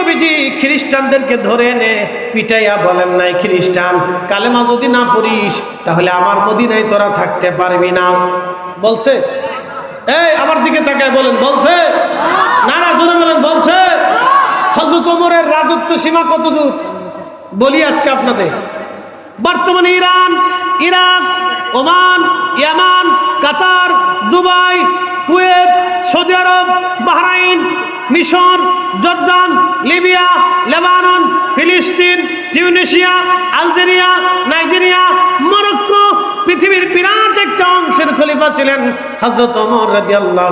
নবীজি খ্রিস্টানদেরকে ধরে এনে পিটাইয়া বলেন, নাই খ্রিস্টান, কালেমা যদি না পড়িস, তাহলে আমার মদিনায় তোরা থাকতে পারবি না। বলছে, এই, আমার দিকে তাকায় বলেন, বলছে না না জোরে বলেন, বলছে হজরত ওমরের রাজত্ব সীমা কত দূর বলি আজকে আপনাদের, বর্তমানে ইরান, ইরাক, ওমান, ইয়ামান, Qatar, Dubai, Kuwait, Saudi Arab, Bahrain মিশর, জর্দান, লিবিয়া, লেবানন, ফিলিস্তিন টিউনেশিয়া আলজেরিয়া, নাইজেরিয়া, মরক্কো পৃথিবীর বিরাট একটা অংশের খলিফা ছিলেন হজরত অমর রাজি আল্লাহ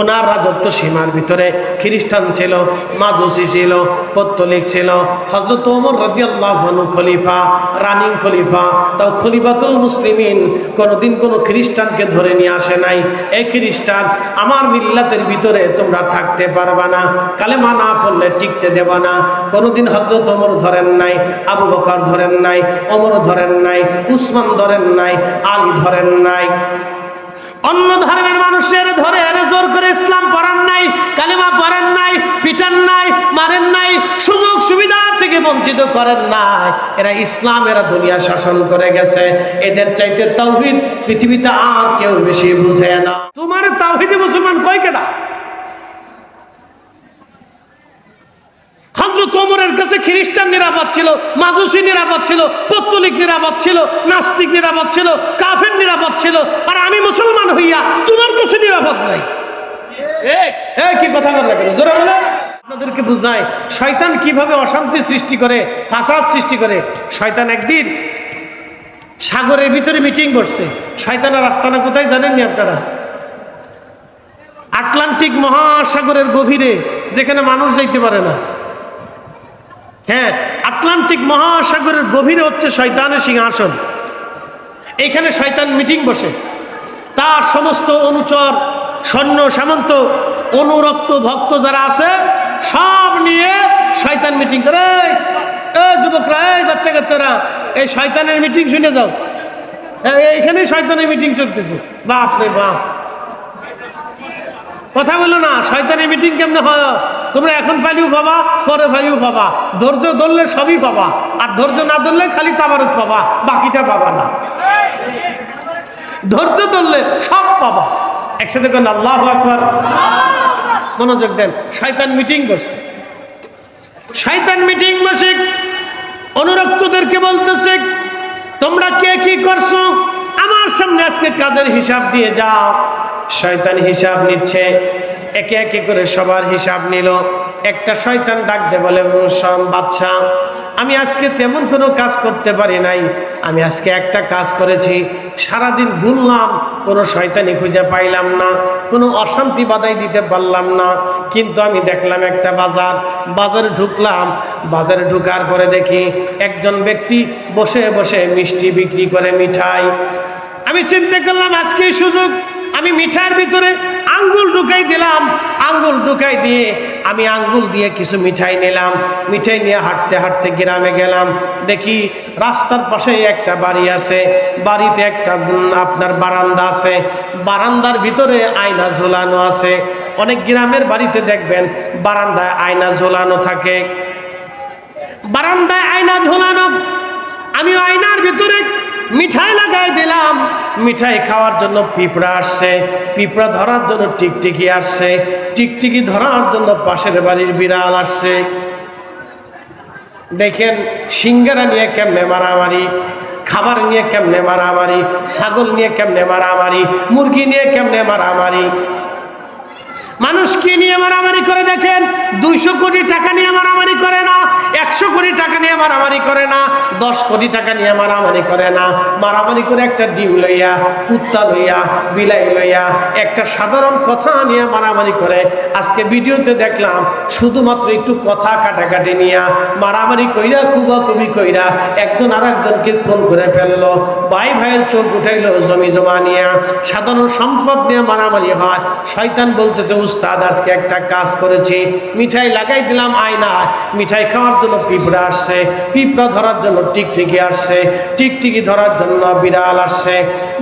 ওনার রাজত্ব সীমার ভিতরে খ্রিস্টান ছিল, মাজুসি ছিল, পত্তলিক ছিল। হজরত ওমর রাদিয়াল্লাহু খলিফা, রানিং খলিফা, তাও খলিফাতুল মুসলিমিন। কোনোদিন কোনো খ্রিস্টানকে ধরে নিয়ে আসে নাই। এই খ্রিস্টান, আমার মিল্লাতের ভিতরে তোমরা থাকতে পারবা না। কালেমা না পড়লে টিকতে দেব না। কোনোদিন হজরত ওমর ধরেন নাই, আবু বকর ধরেন নাই, ওমর ধরেন নাই, উসমান ধরেন নাই, আলী ধরেন নাই। অন্য ধর্মের মানুষের ধরে এনে জোর করে ইসলাম পড়ান নাই, কালিমা পড়ান নাই পিটান নাই মারেন নাই, সুযোগ সুবিধা থেকে বঞ্চিত করেন নাই। এরা ইসলাম এরা দুনিয়া শাসন করে গেছে। এদের চাইতে তাওহিদ পৃথিবীতে আর কেউ বেশি বুঝে না। তোমার তাওহিদি মুসলমান কয় কেডা? হজরত ওমরের কাছে খ্রিস্টান নিরাপদ ছিল মাজুসি নিরাপদ ছিল পত্তলিক নিরাপদ ছিল নাস্তিক নিরাপদ ছিল কাফের নিরাপদ ছিল। আর আমি মুসলমান হইয়া তোমার কাছে নিরাপদ নাই। কি কথা কেন? জোরে আপনাদেরকে বুঝায় শয়তান কীভাবে অশান্তি সৃষ্টি করে ফাসাদ সৃষ্টি করে? শয়তান একদিন সাগরের ভিতরে মিটিং করছে। শয়তানের আস্তানা কোথায় জানেননি আপনারা? আটলান্টিক মহাসাগরের গভীরে যেখানে মানুষ যাইতে পারে না। হ্যাঁ আটলান্টিক মহাসাগরের গভীরে হচ্ছে শয়তানের সিংহাসন। এখানে শয়তান মিটিং বসে। তার সমস্ত অনুচর, সৈন্য, সামন্ত, অনুরক্ত ভক্ত যারা আছে, সব নিয়ে শয়তান মিটিং করে যুবকরা, এই বাচ্চা কাচ্চারা এই শয়তানের মিটিং শুনে যাও। এই- এইখানে শয়তানের মিটিং চলতেছে। বাপ রে বাপ। কথা বলো না শয়তানি মিটিং কেমনে হয়? তোমরা এখন পালিও পাবা, পরে পালিও পাবা। ধৈর্য ধরলে সবই পাবা, আর ধৈর্য না ধরলে খালি তাবারুক পাবা, বাকিটা পাবা না। ধৈর্য ধরলে সব পাবা। একসাথে কেন আল্লাহ আকবর। মনোযোগ দেন, শয়তান মিটিং করছে। শয়তান মিটিং বসে। অনুরক্তদেরকে বলতেছে, তোমরা কে কি করছ? আমার সামনে আজকে কাজের হিসাব দিয়ে যাও। শয়তান হিসাব নিচ্ছে। একে একে করে সবার হিসাব নিল। একটা শয়তান ডাকতে বলে বাদশাহ, আমি আজকে তেমন কোনো কাজ করতে পারি নাই। আমি আজকে একটা কাজ করেছি, সারাদিন ঘুরলাম, কোনো শয়তানি খুঁজে পাইলাম না, কোনো অশান্তি বাধাই দিতে পারলাম না। কিন্তু আমি দেখলাম একটা বাজার, বাজারে ঢুকলাম। বাজারে ঢুকার পরে দেখি একজন ব্যক্তি বসে বসে মিষ্টি বিক্রি করে মিঠাই। আমি চিন্তা করলাম, আজকে সুযোগ, আমি মিঠাইয়ের ভিতরে আঙ্গুল ঢুকাই দিলাম, আঙ্গুল ঢুকাই দিয়ে আমি আঙ্গুল দিয়ে কিছু মিঠাই নিলাম। মিঠাই নিয়ে হাঁটতে হাঁটতে গ্রামে গেলাম। দেখি রাস্তার পাশে একটা বাড়ি আছে। বাড়িতে একটা আপনার বারান্দা আছে। বারান্দার ভিতরে আয়না ঝোলানো আছে। অনেক গ্রামের বাড়িতে দেখবেন বারান্দায় আয়না ঝোলানো থাকে। বারান্দায় আয়না ঝোলানো। আমি আয়নার ভিতরে মিঠাই লাগাই দিলাম। মিঠাই খাওয়ার জন্য পিঁপড়া আসছে। পিঁপড়া ধরার জন্য টিকটিকি আসছে। টিকটিকি ধরার জন্য পাশের বাড়ির বিড়াল আসছে। দেখেন, সিঙ্গারা নিয়ে কেমনে মারামারি, খাবার নিয়ে কেমনে মারামারি, ছাগল নিয়ে কেমনে মারামারি, মুরগি নিয়ে কেমনে মারামারি। মানুষ কি নিয়ে মারামারি করে দেখেন? দুইশো কোটি টাকা নিয়ে মারামারি করে না, একশো কোটি টাকা নিয়ে মারামারি করে না, দশ কোটি টাকা নিয়ে মারামারি করে না। মারামারি করে একটা ডিম লইয়া, কুত্তা লইয়া, বিলাই লইয়া, একটা সাধারণ কথা নিয়ে মারামারি করে। আজকে ভিডিওতে দেখলাম, শুধুমাত্র একটু কথা কাটাকাটি নিয়ে মারামারি কইরা কুবা কুবি কইরা একজন আর একজনকে খুন করে ফেলল। ভাই ভাইয়ের চোখ উঠাইলো জমি জমা নিয়ে। সাধারণ সম্পদ নিয়ে মারামারি হয়। শয়তান বলতেছে উস্তাদ, আজকে একটা কাজ করেছি। মিঠাই লাগাই দিলাম আয়না মিঠাই খাওয়ার জন্য পিঁপড়া আসছে। পিঁপড়া ধরার জন্য টিকটিকি আসছে। টিকটিকি ধরার জন্য বিড়াল আসছে।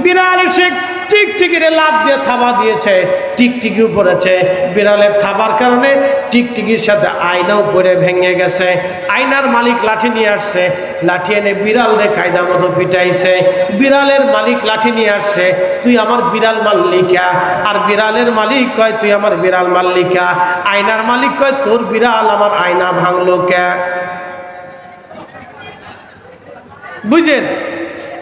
বিড়াল এসে টিকটিকিরে লাভ দিয়ে থাবা দিয়েছে টিকটিকি উপরেছে বিড়ালের থাবার কারণে টিকটিকির সাথে আয়না উপরে ভেঙে গেছে। আয়নার মালিক লাঠি নিয়ে আসছে। লাঠি এনে বিড়াল রে কায়দা মতো পিটাইছে। বিড়ালের মালিক লাঠি নিয়ে আসছে, তুই আমার বিড়াল মাল্লিকা। আর বিড়ালের মালিক কয়, তুই আমার বিড়াল মাল্লিকা। আয়নার মালিক কয়, তোর বিড়াল আমার আয়না ভাঙলো কে? বুঝেন?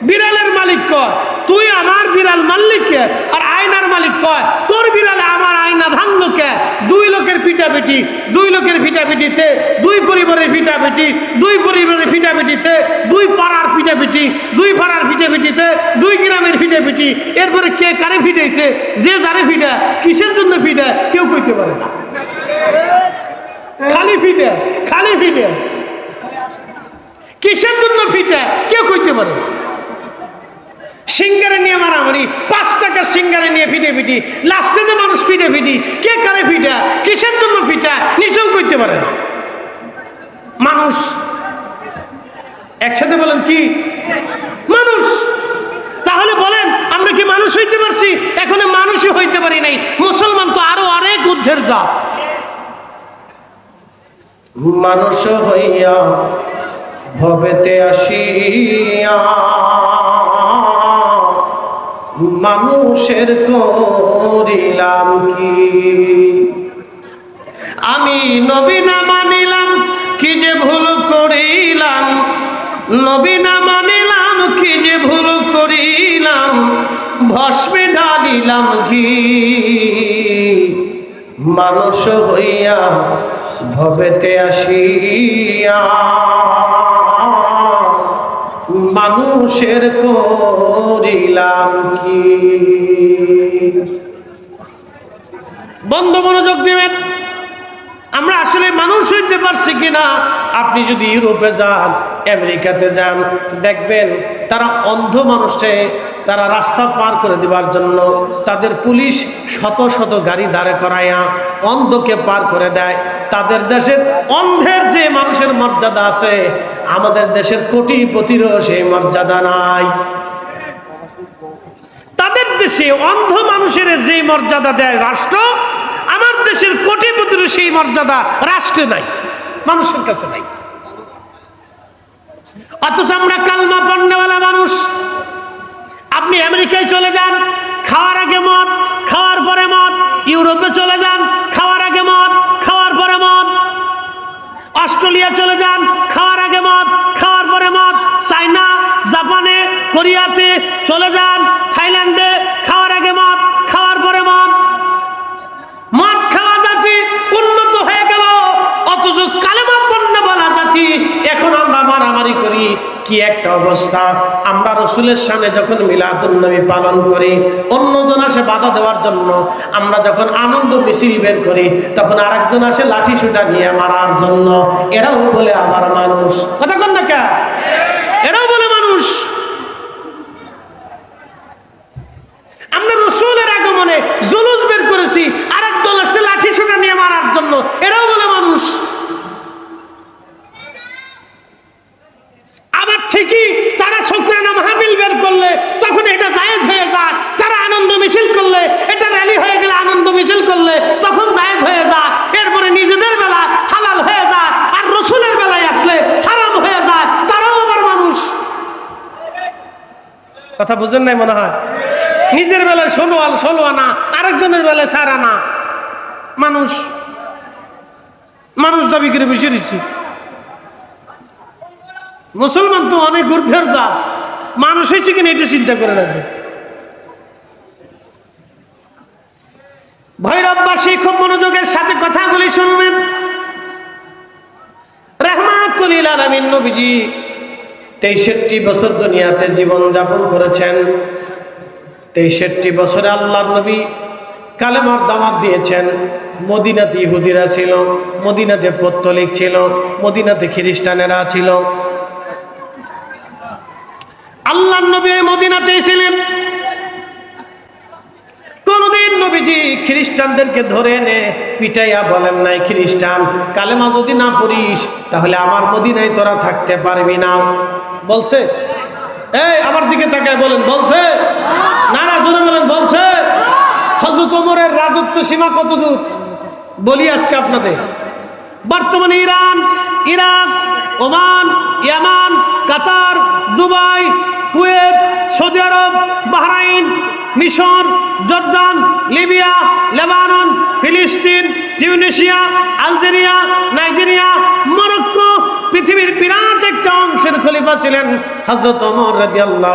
বিড়ালের মালিক কয়, তুই আমার বিড়াল মাল্লিক কে আর আয়নার মালিক কয়, তোর বিড়ালে আমার আয়না ভাঙলো কে? দুই লোকের পিটাপিটি দুই লোকের পিটাপিটিতে দুই পরিবারের পিটাপিটি দুই পরিবারের পিটাপিটিতে দুই পাড়ার পিটাপিটি দুই পাড়ার পিটাপিটিতে দুই গ্রামের পিটাপিটি এরপরে কে কারে ফিটাইছে? যে যারে ফিটা, কিসের জন্য ফিটা? কেউ কইতে পারে না। খালি ফিটে খালি ফিটে। কিসের জন্য ফিটে? কেউ কইতে পারে না। সিঙ্গারে নিয়ে মারামারি, পাঁচ টাকার সিঙ্গারে নিয়ে ফিটে ফিটি, লাস্টে যে মানুষ ফিটে ফিটি, কে কারে ফিটা, কিসের জন্য ফিটা নিচেও করতে পারে না। মানুষ, একসাথে বলেন কি? মানুষ। তাহলে বলেন, আমরা কি মানুষ হইতে পারছি? এখনও মানুষই হইতে পারি নাই। মুসলমান তো আরও অনেক ঊর্ধ্বের জাত। মানুষ হইয়া ভবেতে আসিয়া মানুষের করিলাম কি? আমি নবী না মানিলাম, কি যে ভুল করিলাম? নবী না মানিলাম, কি যে ভুল করিলাম? ভস্মে ঢালিলাম কি মানুষ হইয়া ভবেতে আসিয়া মানুষের করিলাম কি? বন্ধ মনোযোগ দিবেন। আমরা আসলে মানুষ হইতে পারছি কিনা? আপনি যদি ইউরোপে যান, আমেরিকাতে যান, দেখবেন তারা অন্ধ মানুষে তারা রাস্তা পার করে দেওয়ার জন্য তাদের পুলিশ শত শত গাড়ি দাঁড়ে করাইয়া অন্ধকে পার করে দেয়। তাদের দেশের অন্ধের যে মানুষের মর্যাদা আছে, আমাদের দেশের কোটি কোটিপতিরও সেই মর্যাদা নাই। তাদের দেশে অন্ধ মানুষের যে মর্যাদা দেয় রাষ্ট্র, আমার দেশের কোটিপতির সেই মর্যাদা রাষ্ট্রে নাই, মানুষের কাছে নাই। অথচ আমরা কালমা পণ্যওয়ালা মানুষ। আপনি আমেরিকায় চলে যান, খাওয়ার আগে মদ, খাওয়ার পরে মদ ইউরোপে চলে যান, খাওয়ার আগে মদ, খাওয়ার পরে মদ। অস্ট্রেলিয়া চলে যান, খাওয়ার আগে মদ, খাওয়ার পরে মদ। চাইনা, জাপানে, কোরিয়াতে চলে যান, থাইল্যান্ডে, খাওয়ার আগে মদ, খাওয়ার পরে মদ। মদ খাওয়া জাতি উন্নত হয়ে গেল, অথচ কালেমা পণ্য বলা জাতি, এখন আমরা মারামারি করি কি একটা অবস্থা? আমরা রসুলের সামনে যখন মিলাদুল নবী পালন করি, অন্যজন আসে বাধা দেওয়ার জন্য, আমরা যখন আনন্দ মিছিল বের করি, তখন আরেকজন আসে লাঠি সুটা নিয়ে মারার জন্য। এরাও বলে আবার মানুষ। কথা কন না? এরাও বলে মানুষ। আমরা রসুলের আগমনে জুলুস বের করেছি আরেক দল আসছে লাঠি সোটা নিয়ে মারার জন্য এরাও বলে মানুষ আবার ঠিকই তারা শুক্রানা মাহফিল বের করলে তখন এটা জায়েজ হয়ে যায় তারা আনন্দ মিছিল করলে এটা র্যালি হয়ে গেলে আনন্দ মিছিল করলে তখন জায়েজ হয়ে যায় এরপরে নিজেদের বেলা হালাল হয়ে যায় আর রসুলের বেলায় আসলে হারাম হয়ে যায় তারাও আবার মানুষ কথা বুঝেন নাই মনে হয়? নিজের বেলায় ষোলো আল ষোলো আনা, আরেকজনের বেলায় চার আনা। মানুষ মানুষ দাবি করে বসে দিচ্ছি মুসলমান তো অনেক ঊর্ধ্বের জাত। মানুষ হয়েছে কিনা এটা চিন্তা করে রাখবে। ভৈরববাসী খুব মনোযোগের সাথে কথাগুলি শুনবেন। রহমাতুল আলমিন নবীজি তেষট্টি বছর দুনিয়াতে জীবন যাপন করেছেন। তেষট্টি বছরে আল্লাহ নবী কালেমার দামাত দিয়েছেন। মদিনাতে ইহুদিরা ছিল, মদিনাতে পত্তলিক ছিল, মদিনাতে খ্রিস্টানেরা ছিল। আল্লাহ নবী ওই মদিনাতেই ছিলেন। কোনদিন নবীজি খ্রিস্টানদেরকে ধরে এনে পিটাইয়া বলেন নাই, খ্রিস্টান, কালেমা যদি না পড়িস, তাহলে আমার মদিনায় তোরা থাকতে পারবি না। বলছে? এই, আমার দিকে তাকায় বলেন, বলছে? না না জোরে বলেন, বলছে? হজরত ওমরের রাজত্ব সীমা কত দূর? বলি আজকে আপনাদের। বর্তমানে ইরান, ইরাক, ওমান, ইয়ামান, Qatar, Dubai, Kuwait, Saudi Arab, Bahrain, মিশর, জর্দান, লিবিয়া, লেবানন, ফিলিস্তিন টিউনিশিয়া আলজেরিয়া, নাইজেরিয়া, মরক্কো পৃথিবীর বিরাট একটা অংশের খলিফা ছিলেন হজরত অমর রাজি আল্লাহ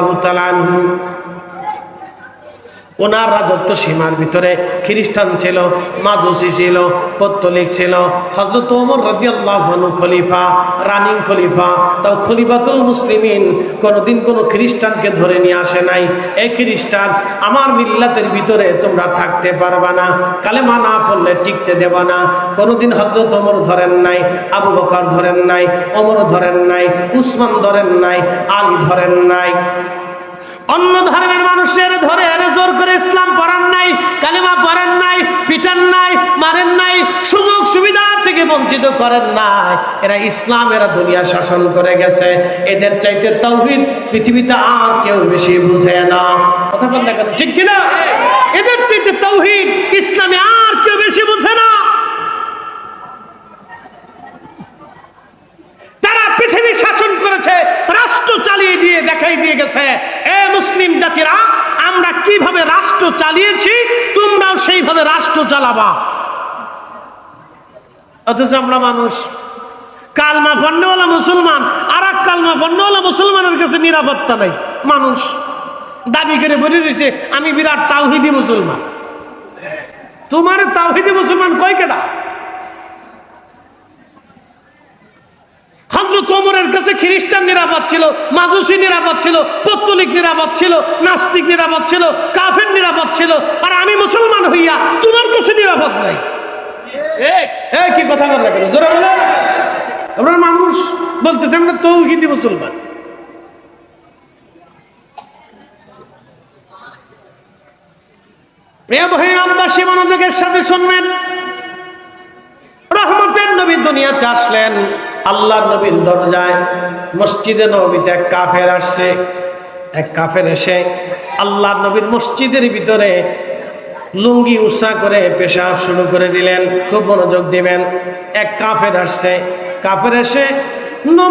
ওনার রাজত্ব সীমার ভিতরে খ্রিস্টান ছিল, মাজুসি ছিল, পত্তলিক ছিল হজরত ওমর রাদিয়াল্লাহু খলিফা, রানিং খলিফা। তাও খলিফাতুল মুসলিমিন কোনোদিন কোনো খ্রিস্টানকে ধরে নিয়ে আসে নাই। এই খ্রিস্টান, আমার মিল্লাতের ভিতরে তোমরা থাকতে পারবা না, কালেমা না পড়লে টিকতে দেব না। কোনোদিন হজরত ওমর ধরেন নাই, আবু বকর ধরেন নাই, ওমর ধরেন নাই, উসমান ধরেন নাই, আলী ধরেন নাই। অন্য ধর্মের মানুষের ধরে এনে জোর করে ইসলাম পড়ান নাই, কালিমা পড়েন নাই, পিটান নাই, মারেন নাই, সুযোগ সুবিধা থেকে বঞ্চিত করেন নাই। এরা ইসলাম, এরা দুনিয়া শাসন করে গেছে। এদের চাইতে তৌহিদ পৃথিবীতে আর কেউ বেশি বুঝে না। কথা বল না কেন? ঠিক কিনা? এদের চাইতে তৌহিদ ইসলামে আর কেউ বেশি বুঝে না তারা পৃথিবী শাসন করেছে, রাষ্ট্র চালিয়ে দিয়ে, দেখাই দিয়ে গেছে, এ মুসলিম জাতিরা, আমরা কীভাবে রাষ্ট্র চালিয়েছি, তোমরাও সেইভাবে রাষ্ট্র চালাবা। অথচ আমরা মানুষ। কালমা পণ্যওয়ালা মুসলমান আর এক কালমা পণ্যওয়ালা মুসলমানের কাছে নিরাপত্তা নাই, মানুষ। দাবি করে বলে রয়েছে আমি বিরাট তাওহিদি মুসলমান। তোমার তাওহিদি মুসলমান কয় কেটা হজরত ওমরের কাছে খ্রিস্টান নিরাপদ ছিল মাজুসি নিরাপদ ছিল পত্তলিক নিরাপদ ছিল নাস্তিক নিরাপদ ছিল কাফের নিরাপদ ছিল আর আমি মুসলমান হইয়া তোমার কাছে নিরাপদ নাই। কি কথা বল না কেন জোরে বলে আমরা মানুষ বলতেছে আমরা তৌহিদি মুসলমান। প্রিয় আব্বাসী মনোযোগের সাথে শুনবেন। রহমতের নবী দুনিয়াতে আসলেন। আল্লাহর নবীর দরজায় মসজিদে নবীতে এক কাফের আসছে। এক কাফের এসে আল্লাহ নবীর মসজিদের ভিতরে লুঙ্গি উৎসাহ করে পেশাব শুরু করে দিলেন, খুব মনোযোগ দিবেন। এক কাফের আসছে। কাফের এসে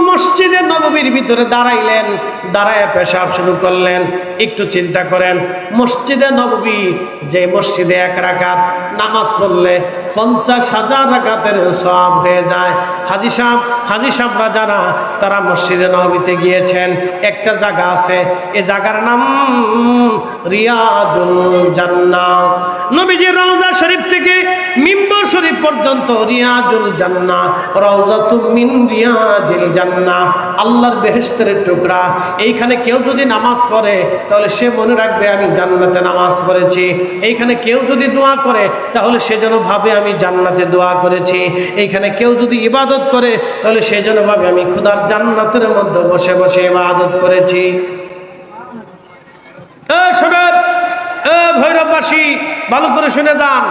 মসজিদে নববীর ভিতরে দাঁড়াইলেন, দাঁড়ায় পেশাব শুরু করলেন। একটু চিন্তা করেন, মসজিদে নববী, যে মসজিদে এক রাকাত নামাজ পড়লে পঞ্চাশ হাজার রাকাতের সব হয়ে যায়। হাজি সাহেব, হাজি সাহেবরা যারা, তারা মসজিদে নবীতে গিয়েছেন। একটা জায়গা আছে, এ জায়গার নাম রিয়াজুল জান্নাহ নবীজির রওজা শরীফ থেকে মিম্বর শরীফ পর্যন্ত রিয়াজুল জান্না রওজাতুম মিন রিয়াজিল জান্না আল্লাহর বেহেশতের টুকরা। এইখানে কেউ যদি নামাজ পড়ে, তাহলে সে মনে রাখবে, আমি জান্নাতে নামাজ পড়েছি। এইখানে কেউ যদি দোয়া করে, তাহলে সে যেন ভাবে, আমি জান্নাতে দোয়া করেছি। এইখানে কেউ যদি ইবাদত করে, তাহলে সে যেন ভাবে, আমি খুদার জান্নাতের মধ্যে বসে বসে ইবাদত করেছি। ভৈরববাসী, ভালো করে শুনে যান।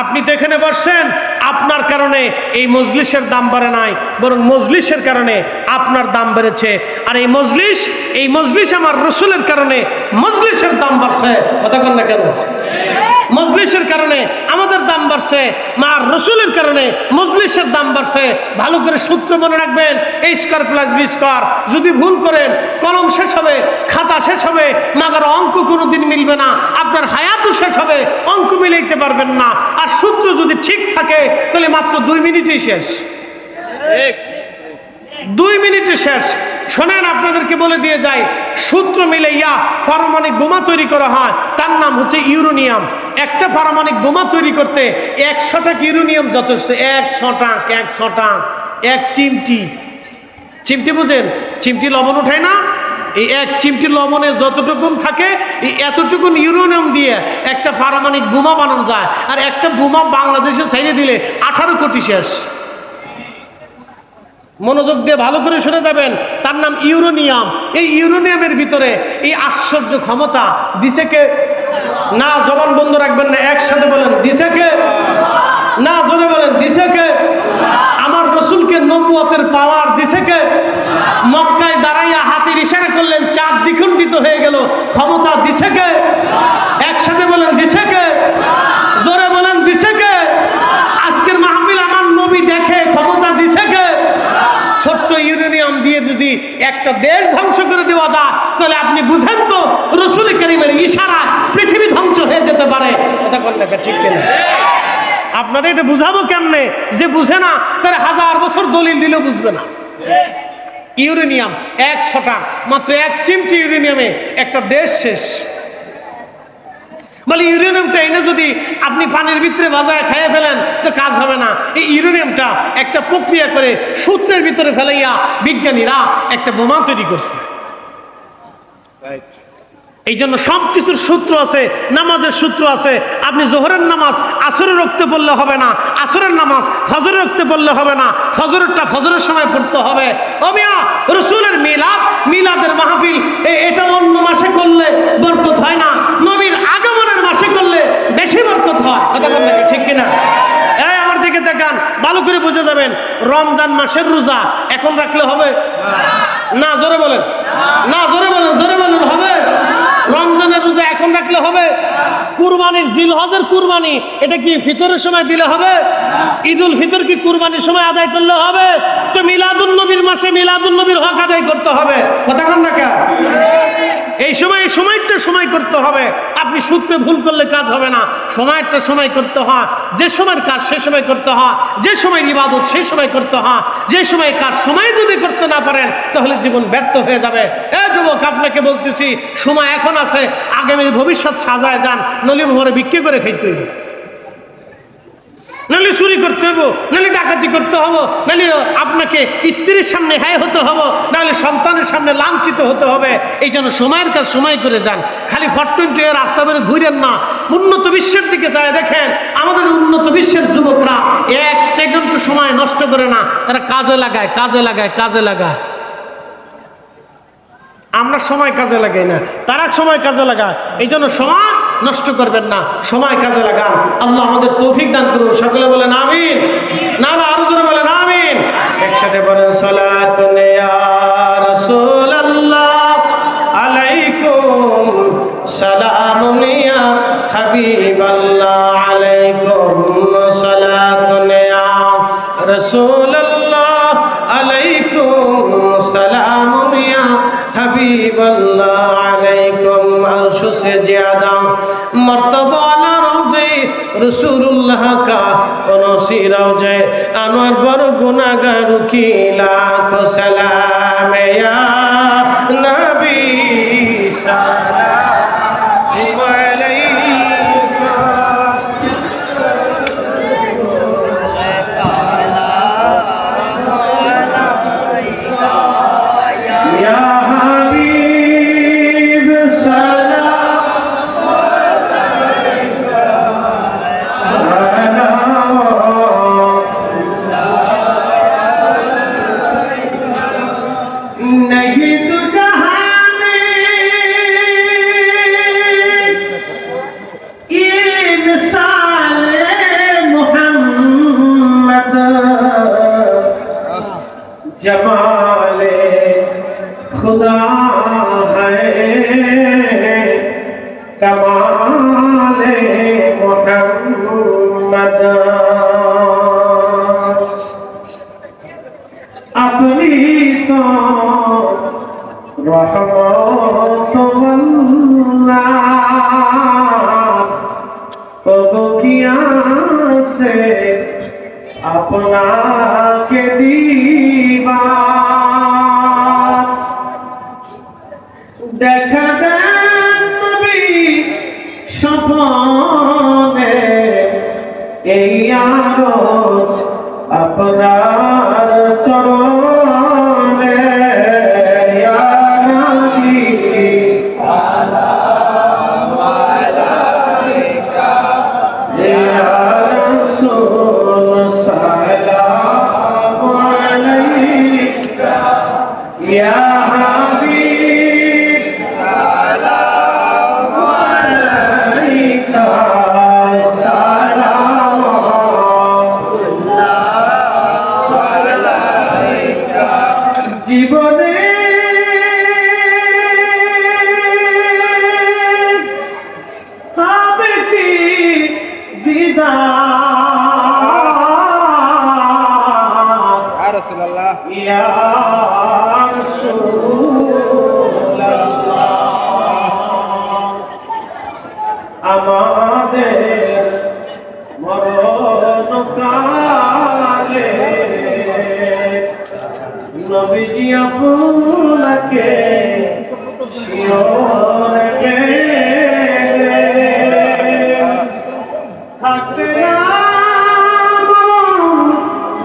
আপনি তো এখানে বসছেন, আপনার কারণে এই মজলিসের দাম বাড়ে নাই, বরং মজলিসের কারণে আপনার দাম বেড়েছে। আর এই মজলিস এই মজলিস আমার রসুলের কারণে মজলিসের দাম বাড়ছে। কথা কেন মজলিসের কারণে আমাদের দাম বাড়ছে মার রসুলের কারণে মজলিসের দাম বাড়ছে। ভালো করে সূত্র মনে রাখবেন এই স্কোয়ার প্লাস বি স্কোয়ার যদি ভুল করেন কলম শেষ হবে খাতা শেষ হবে মাগার অঙ্ক কোনো দিন মিলবে না। আপনার হায়াতও শেষ হবে অঙ্ক মিলাইতে পারবেন না। আর সূত্র যদি ঠিক থাকে তাহলে মাত্র দুই মিনিটই শেষ। দুই মিনিটে শেষ। শোনেন, আপনাদেরকে বলে দিয়ে যায় সূত্র মিলে ইয়া পারমাণবিক বোমা তৈরি করা হয়। তার নাম হচ্ছে ইউরোনিয়াম। একটা পারমাণবিক বোমা তৈরি করতে একশো টাক ইউরোনিয়াম যথেষ্ট। একশো টাক একশো টাক এক চিমটি। চিমটি বুঝেন? চিমটি লবণ ওঠায় না? এই এক চিমটি লবণে যতটুকুন থাকে, এই এতটুকুন ইউরোনিয়াম দিয়ে একটা পারমাণবিক বোমা বানানো যায়। আর একটা বোমা বাংলাদেশে সাইডে দিলে আঠারো কোটি শেষ। মনোযোগ দিয়ে ভালো করে শুনে যাবেন। তার নাম ইউরোনিয়াম। এই ইউরোনিয়ামের ভিতরে এই আশ্চর্য ক্ষমতা দিছে কে না, জবান বন্ধ রাখবেন না, একসাথে বলেন দিছে কে না, জোরে বলেন দিছে কে আমার রসুলকে নবুয়তের পাওয়ার দিছে কে মক্কায় দাঁড়াইয়া হাতির ইশারা করলেন চাঁদ দ্বিখণ্ডিত হয়ে গেল, ক্ষমতা দিছে কে একসাথে বলেন দিছে কে জোরে বলেন দিছে কে আজকের মাহফিল আমার নবী দেখে ক্ষমতা দিছে কে ছোট্ট ইউরেনিয়াম দিয়ে যদি একটা দেশ ধ্বংস করে দেওয়া যায়, তাহলে আপনি বুঝেন তো রসুল করিমের ইশারা পৃথিবী ধ্বংস হয়ে যেতে পারে। এটা করলে ঠিক কিনা? আপনাদের এটা বুঝাবো কেমনে? যে বুঝে না, তার হাজার বছর দলিল দিলেও বুঝবে না। ইউরেনিয়াম একশোটা মাত্র এক চিমটি ইউরেনিয়ামে একটা দেশ শেষ। বলে ইউরেনিয়ামটা এনে যদি আপনি পানির ভিতরে বাজায় খাইয়ে ফেলেন তো কাজ হবে না। এই ইউরেনিয়ামটা একটা প্রক্রিয়া করে সূত্রের ভিতরে ফেলাইয়া বিজ্ঞানীরা একটা বোমা তৈরি করছে। এই জন্য সব কিছুর সূত্র আছে নামাজের সূত্র আছে। আপনি জোহরের নামাজ আসরে রক্তে পড়লে হবে না। আসরের নামাজ ফজরে রক্তে পড়লে হবে না। ফজরেরটা ফজরের সময় পড়তে হবে। অমিয়া রসুলের মিলাদ মিলাদের মাহফিল এটা অন্য মাসে করলে বরকত হয় না নবীর আগমনের মাসে করলে বেশি বরকত হয়। কথা নাকি ঠিক কিনা? এই, আমার দিকে দেখান ভালো করে বুঝে যাবেন। রমজান মাসের রোজা এখন রাখলে হবে? না, জোরে বলেন। না, জোরে বলেন জোরে বলেন, হবে? রমজানের রোজা এখন রাখলে হবে? কুরবানির জিলহজের কুরবানি, এটা কি ফিতরের সময় দিলে হবে? ঈদুল ফিতর কি কুরবানির সময় আদায় করলে হবে? তো মিলাদুল নবীর মাসে মিলাদুল নবীর হক আদায় করতে হবে। কথা কন না কে? এই সময় সময়টা সময় করতে হবে। আপনি সূত্রে ভুল করলে কাজ হবে না। সময়টা সময় করতে হয়। যে সময়ের কাজ সে সময় করতে হয়। যে সময় ইবাদত সেই সময় করতে হয়। যে সময় কাজ সময় যদি করতে না পারেন, তাহলে জীবন ব্যর্থ হয়ে যাবে। এ যুবক, আপনাকে বলতেছি, সময় এখন আছে। আগামীর ভবিষ্যৎ সাজায় যান। নলিম ভরে বিক্রি করে খাইতে হইবে। নাহলে চুরি করতে হব নাহলে ডাকাতি করতে হব নাহলে আপনাকে স্ত্রীর সামনে হ্যায় হতে হব নাহলে সন্তানের সামনে লাঞ্ছিত হতে হবে। এই জন্য সময়ের কাজ সময় করে যান। খালি ফট্টুনটি রাস্তা বেরো ঘুরেন না। উন্নত বিশ্বের দিকে যায়। দেখেন, আমাদের উন্নত বিশ্বের যুবকরা এক সেকেন্ড সময় নষ্ট করে না। তারা কাজে লাগায় কাজে লাগায় কাজে লাগায়। আমরা সময় কাজে লাগাই না। তারা সময় কাজে লাগায়। এই জন্য সময় নষ্ট করবেন না। সময় কাজে লাগান। আল্লাহ আমাদের তৌফিক দান করুন। সকলে বলেন আমিন। না না আরও জোরে বলেন আমিন। একসাথে বলেন, সালাতুন ইয়া রাসূলুল্লাহ। আলাইকুম সালামুন عرش سے زیادہ مرتبہ والا روزے رسول اللہ کا انوسی روزے انور بر گناہگار کی لاکھ سلام یا نبی سلام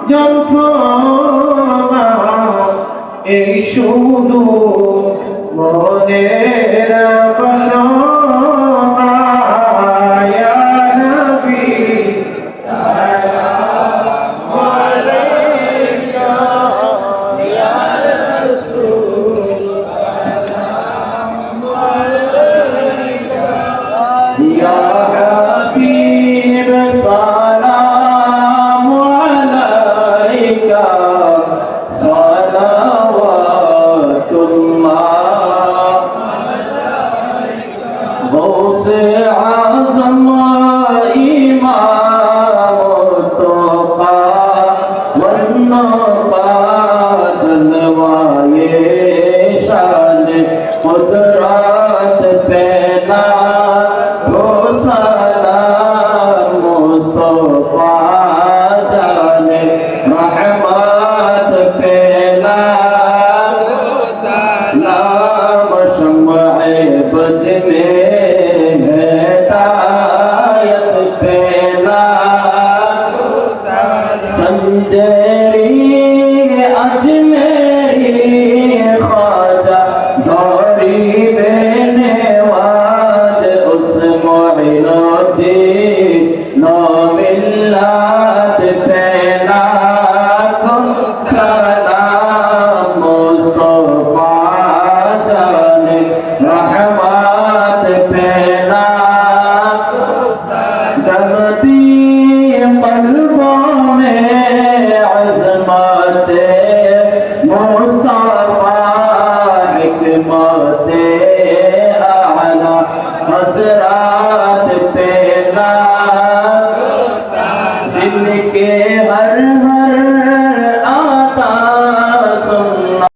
যন্ত্রণা এই শুধু মনের বাসনা